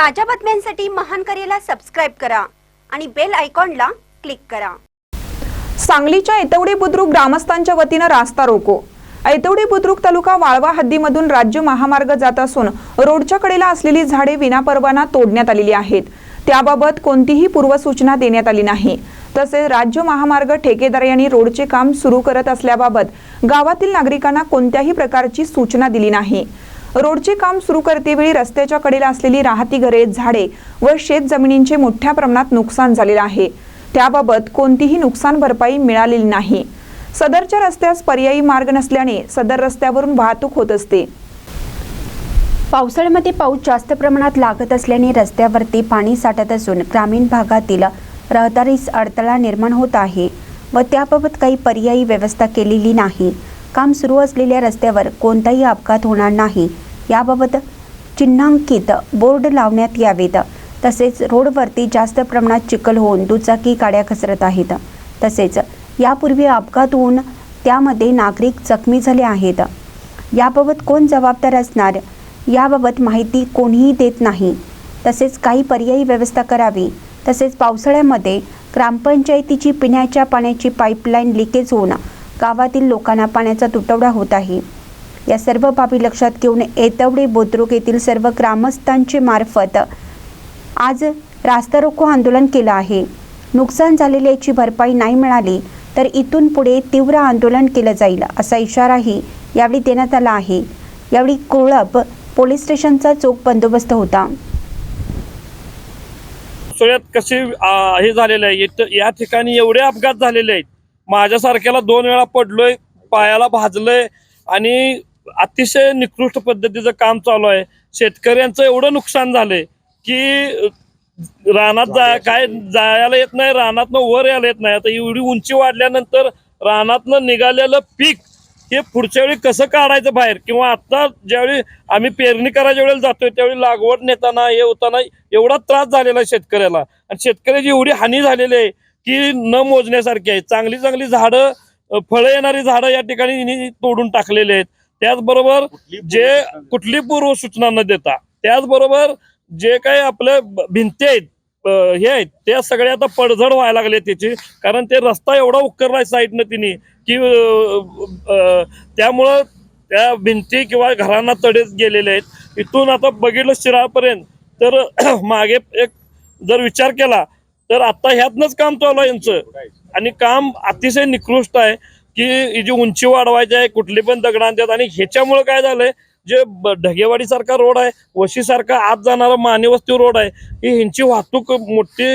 ताज्या बातम्यांसाठी महान करेला सबस्क्राईब करा आणि बेल आयकॉनला क्लिक करा. सांगलीच्या ऐतवडी बुद्रुक ग्रामस्थांच्या वतीनं रास्ता रोको. ऐतवडी बुद्रुक तालुका वाळवा हद्दीमधून राज्य महामार्ग जात असून रोडच्या कडेला असलेली झाडे विनापरवाना तोडण्यात आलेली आहेत. त्याबाबत कोणतीही पूर्वसूचना देण्यात आली नाही. तसेच राज्य महामार्ग ठेकेदार यांनी रोडचे काम सुरू करत असल्याबाबत गावातील नागरिकांना कोणत्याही प्रकारची सूचना दिली नाही. रोडचे काम सुरू करतेवेळी रस्त्याच्या कडेला असलेली राहती घरे झाडे व शेत जमिनींचे मोठ्या प्रमाणात नुकसान झालेलं आहे. त्याबाबत कोणतीही नुकसान भरपाई मिळालेली नाही. सदरच्या रस्त्यास पर्यायी मार्ग नसल्याने सदर रस्त्यावरून वाहतूक होत असते. पावसाळ्यामध्ये पाऊस जास्त प्रमाणात लागत असल्याने रस्त्यावरती पाणी साठत असून ग्रामीण भागातील रहदारीस अडथळा निर्माण होत आहे व त्याबाबत काही पर्यायी व्यवस्था केलेली नाही. काम सुरू असलेल्या रस्त्यावर कोणताही अपघात होणार नाही. याबाबत चिन्हांकित बोर्ड लावण्यात यावेत. तसेच रोडवरती जास्त प्रमाणात चिखल होऊन दुचाकी गाड्या घसरत आहेत. तसेच यापूर्वी अपघात होऊन त्यामध्ये नागरिक जखमी झाले आहेत. याबाबत कोण जबाबदार असणार? याबाबत माहिती कोणीही देत नाही. तसेच काही पर्यायी व्यवस्था करावी. तसेच पावसाळ्यामध्ये ग्रामपंचायतीची पिण्याच्या पाण्याची पाईपलाईन लिकेज होणं गावातील लोकांना पाण्याचा तुटवडा होत आहे. या सर्व बाबी लक्षात घेऊन येतवडे बुद्रुक येथील सर्व ग्रामस्थांचे मार्फत आज रास्ता रोको आंदोलन केलं आहे. नुकसान झालेल्याची भरपाई नाही मिळाली तर इथून पुढे तीव्र आंदोलन केलं जाईल असा इशाराही यावेळी देण्यात आला आहे. यावेळी कोळप पोलीस स्टेशनचा चोख बंदोबस्त होता. पावसाळ्यात कसे हे झालेलं आहे? या ठिकाणी एवढे अपघात झालेले आहेत. माझ्यासारख्याला दोन वेळा पडलोय पायाला भाजलंय आणि अतिशय निकृष्ट पद्धतीचं काम चालू आहे. शेतकऱ्यांचं एवढं नुकसान झालंय की रानात जा काय जायला येत नाही रानातनं वर यायला येत नाही. आता एवढी उंची वाढल्यानंतर रानातनं निघालेलं पीक हे पुढच्या वेळी कसं काढायचं बाहेर? किंवा आता ज्यावेळी आम्ही पेरणी करायच्या वेळेला जातोय त्यावेळी लागवड नेताना हे होताना एवढा त्रास झालेला आहे शेतकऱ्याला. आणि शेतकऱ्याची एवढी हानी झालेली आहे. की न मोजण्यासारखी आहे. चांगली चांगली झाडं फळं येणारी झाडं या ठिकाणी तोडून टाकलेले आहेत. त्याचबरोबर जे कुठली पूर्व सूचना न देता त्याचबरोबर जे काही आपल्या भिंती आहेत हे आहेत त्या सगळ्या आता पडझड व्हायला लागले त्याची. कारण ते रस्ता एवढा उकरलाय साईडनं तिने की त्यामुळं त्या भिंती किंवा घरांना तडेच गेलेले आहेत. इथून आता बघितलं शिरापर्यंत तर मागे एक जर विचार केला तर आता ह्यातनंच काम चालू आहे यांचं. आणि काम अतिशय निकृष्ट आहे की ही जी उंची वाढवायची आहे कुठली पण दगड आणतात. आणि ह्याच्यामुळे काय झालंय जे ढगेवाडी सारखा रोड आहे वशी सारखा आत जाणारा माने वस्ती रोड आहे ही ह्यांची वाहतूक मोठी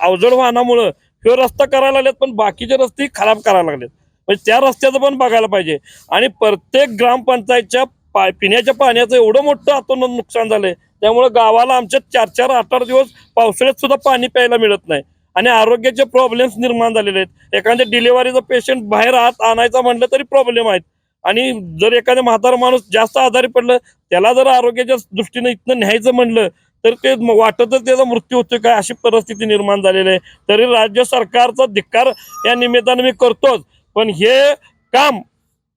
अवजड वाहनामुळं ह्यो रस्ता करायला लागलेत पण बाकीचे रस्ते खराब करायला लागलेत. म्हणजे त्या रस्त्याचं पण बघायला पाहिजे. आणि प्रत्येक ग्रामपंचायतच्या पा पिण्याच्या पाण्याचं एवढं मोठं आता नुकसान झालंय. त्यामुळे गावाला आमच्या चार चार आठ आठ दिवस पावसाळ्यात सुद्धा पाणी प्यायला मिळत नाही. आणि आरोग्याचे प्रॉब्लेम्स निर्माण झालेले आहेत. एखाद्या डिलिव्हरीचा पेशंट बाहेर आत आणायचा म्हटलं तरी प्रॉब्लेम आहेत. आणि जर एखादा म्हातारा माणूस जास्त आजारी पडलं त्याला जर आरोग्याच्या दृष्टीने इथनं न्यायचं म्हणलं तर ते वाटतच त्याचा मृत्यू होतोय काय अशी परिस्थिती निर्माण झालेली आहे. तरी राज्य सरकारचा धिक्कार या निमित्तानं मी करतोच. पण हे काम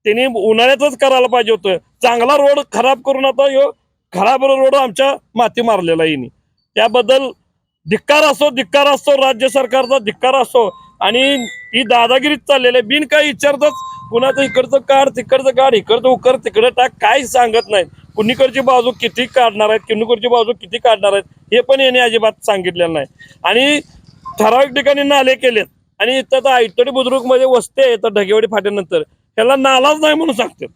त्यांनी उन्हाळ्यातच करायला पाहिजे होतं. चांगला रोड खराब करून आता ह्यो खराब रोड आमच्या माती मारलेला आहे त्याबद्दल धिक्कार असो धिक्कार असतो राज्य सरकारचा धिक्कार असो आणि ही दादागिरीच चाललेली आहे. बिन काही विचारतच कुणाचं इकडचं काढ तिकडचं काढ इकडचं उकर तिकडं टाक काय सांगत नाहीत. कुणीकडची बाजू किती काढणार आहेत किन्नीकडची बाजू किती काढणार आहेत हे पण याने अजिबात सांगितलेलं नाही. आणि ठराविक ठिकाणी नाले केलेत. आणि इथं तर आयतोडी बुद्रुकमध्ये वस्ते आहे तर ढगेवाडी फाट्यानंतर. त्याला नालाच नाही म्हणून सांगतात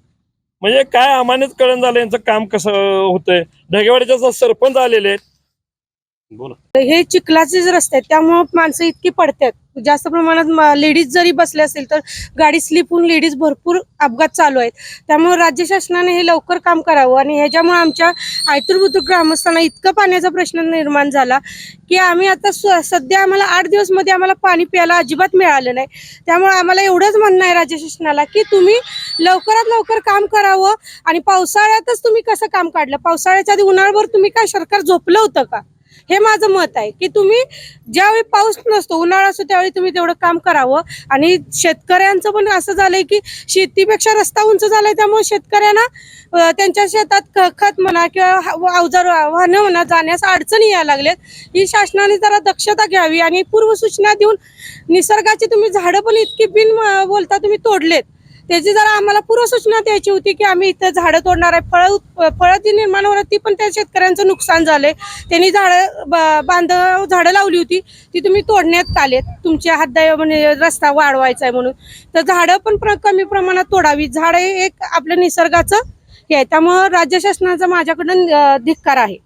म्हणजे काय आम्हानेच कळण झालं यांचं काम कसं होतंय? ढगेवाडीच्या सरपंच आलेले आहेत. बोला. हे जे रस्ते आहेत त्यामुळं माणसं इतकी पडतात. जास्त प्रमाणात लेडीज जरी बसले असेल तर गाडी स्लिप होऊन लेडीज भरपूर अपघात चालू आहेत. त्यामुळे राज्य शासनाने हे लवकर काम करावं आणि ह्याच्यामुळे आमच्या आयतूर ग्रामस्थांना इतका पाण्याचा प्रश्न निर्माण झाला की आम्ही आता सध्या आम्हाला आठ दिवसमध्ये आम्हाला पाणी प्यायला अजिबात मिळालं नाही. त्यामुळे आम्हाला एवढंच म्हणणं आहे राज्य शासनाला की तुम्ही लवकरात लवकर काम करावं आणि पावसाळ्यातच तुम्ही कसं काम काढलं? पावसाळ्याच्या आधी उन्हाळ्याभर तुम्ही काय सरकार झोपलं होतं का? हे माझं मत आहे की तुम्ही ज्यावेळी पाऊस नसतो उन्हाळा असतो त्यावेळी तुम्ही तेवढं काम करावं. आणि शेतकऱ्यांचं पण असं झालंय की शेतीपेक्षा रस्ता उंच झालाय त्यामुळे शेतकऱ्यांना त्यांच्या शेतात ख- खत म्हणा किंवा हा- अवजार वाहनं म्हणा जाण्यास अडचणी यायला लागल्यात. ही शासनाने जरा दक्षता घ्यावी आणि पूर्वसूचना देऊन निसर्गाची तुम्ही झाडं पण इतकी बिन बोलता तुम्ही तोडलेत. त्याची जरा आम्हाला पूर्वसूचना द्यायची होती की आम्ही इथं झाडं तोडणार आहे. फळं फळं जी निर्माण होणार ती पण त्या शेतकऱ्यांचं नुकसान झालंय. त्यांनी झाडं बांधव बांध झाडं लावली होती. ती तुम्ही तोडण्यात आलेत. तुमच्या हातदाय म्हणजे रस्ता वाढवायचा आहे म्हणून. तर झाडं पण प्र कमी प्रमाणात तोडावी. झाडं हे एक आपलं निसर्गाचं हे आहे. त्यामुळं राज्य शासनाचा माझ्याकडून धिक्कार आहे.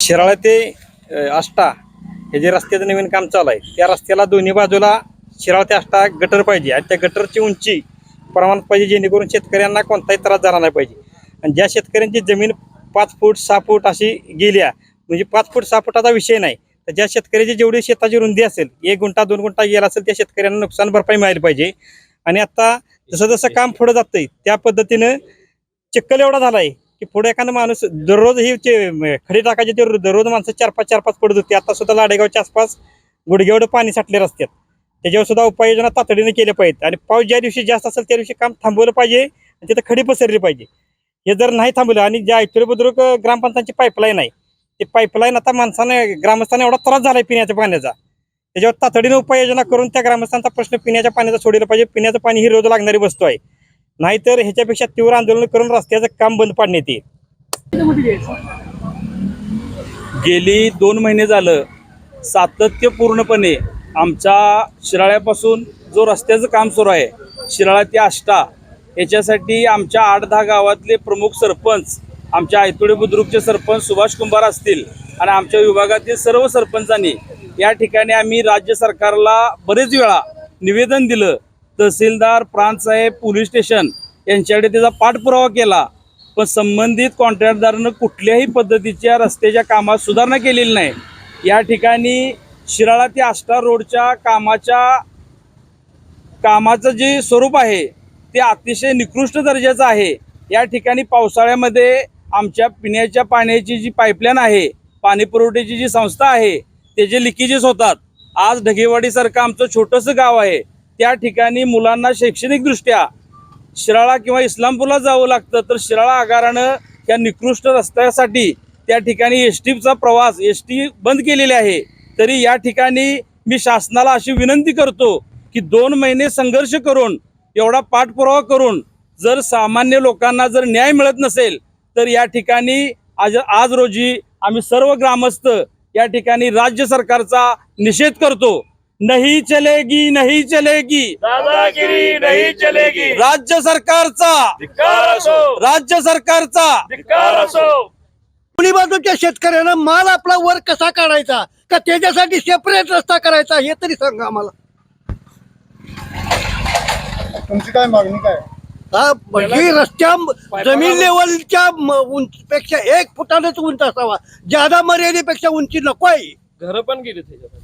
शिराळा ते अष्टा आष्टा हे जे रस्त्याचं नवीन काम चालू आहे त्या रस्त्याला दोन्ही बाजूला शिराळा ते आष्टा गटर पाहिजे. आणि त्या गटरची उंची प्रमाणात पाहिजे जेणेकरून शेतकऱ्यांना कोणताही त्रास झाला नाही पाहिजे. आणि ज्या शेतकऱ्यांची जमीन पाच फूट सहा फूट अशी गेली म्हणजे पाच फूट सहा फुटाचा विषय नाही. तर ज्या शेतकऱ्याची जेवढी शेताची रुंदी असेल एक गुंठा दोन गुंठा गेला असेल त्या शेतकऱ्यांना नुकसान भरपाई मिळाली पाहिजे. आणि आता जसं जसं काम पुढं जातंय त्या पद्धतीनं चिक्कल एवढा झाला आहे की पुढे एखादा माणूस दररोज ही खडे खडी टाकायचे ते दररोज माणसं चार पाच चार पाच पडत होती आता सुद्धा लाडेगावच्या आसपास गुडघेवढं पाणी साठले रस्त्यात त्याच्यावर सुद्धा उपाययोजना तातडीने केल्या पाहिजेत. आणि पाऊस ज्या दिवशी जास्त असेल त्या दिवशी काम थांबवलं पाहिजे आणि तिथं खडी पसरली पाहिजे. हे जर नाही थांबलं आणि ज्या ऐश्वर्य बुद्रुक ग्रामपंचायतची पाईपलाईन आहे ते पाईपलाईन आता माणसाने ग्रामस्थांना एवढा त्रास झालाय पिण्याच्या पाण्याचा. त्याच्यावर तातडीने उपाययोजना करून त्या ग्रामस्थांचा प्रश्न पिण्याच्या पाण्याचा सोडला पाहिजे. पिण्याचं पाणी ही रोज लागणारी वस्तू आहे. नाहीतर ह्याच्यापेक्षा तीव्र आंदोलन करून रस्त्याचं काम बंद पाडण्यात येईल. गेली दोन महिने झालं. सातत्यपूर्णपणे आमच्या शिराळ्यापासून जो रस्त्याचं काम सुरू आहे शिराळा ते आष्टा याच्यासाठी आमच्या आठ दहा गावातले प्रमुख सरपंच आमच्या आयतोडे बुद्रुकचे सरपंच सुभाष कुंभार असतील आणि आमच्या विभागातील सर्व सरपंचांनी या ठिकाणी आम्ही राज्य सरकारला बरेच वेळा निवेदन दिलं. तहसीलदार प्रांतसाहेब पोलीस स्टेशन यांच्याकडे त्याचा पाठपुरावा केला. पण संबंधित कॉन्ट्रॅक्टदारानं कुठल्याही पद्धतीच्या रस्त्याच्या कामात सुधारणा केलेली नाही. या ठिकाणी शिराळा ते आष्टा रोडच्या कामाच्या कामाचं जे स्वरूप आहे ते अतिशय निकृष्ट दर्जाचं आहे. या ठिकाणी पावसाळ्यामध्ये आमच्या पिण्याच्या पाण्याची जी पाईपलाईन आहे पाणी पुरवठ्याची जी संस्था आहे त्याचे लिकेजेस होतात आज ढगेवाडीसारखं आमचं छोटंसं गाव आहे. त्या ठिकाणी मुलांना शैक्षणिकदृष्ट्या शिराळा किंवा इस्लामपूरला जावं लागतं तर शिराळा आगारानं या निकृष्ट रस्त्यासाठी त्या ठिकाणी एस टीचा प्रवास एस टी बंद केलेले आहे. तरी या ठिकाणी मी शासनाला अशी विनंती करतो की दोन महिने संघर्ष करून एवढा पाठपुरावा करून जर सामान्य लोकांना जर न्याय मिळत नसेल तर या ठिकाणी आज आज रोजी आम्ही सर्व ग्रामस्थ या ठिकाणी राज्य सरकारचा निषेध करतो. नाही चलेगी नाही चलेगी. दादागिरी नाही चलेगी. राज्य सरकारचा. राज्य सरकारचा. दोन्ही बाजूच्या शेतकऱ्यांना माल आपला वर कसा काढायचा? का त्याच्यासाठी सेपरेट रस्ता करायचा? हे तरी सांगा आम्हाला. तुमची काय मागणी काय? हा म्हणजे रस्त्या जमीन लेवलच्या म- उंच पेक्षा एक फुटानेच उंच असावा. जादा मर्यादेपेक्षा उंची नको आहे घरं पण गेली त्याच्यात.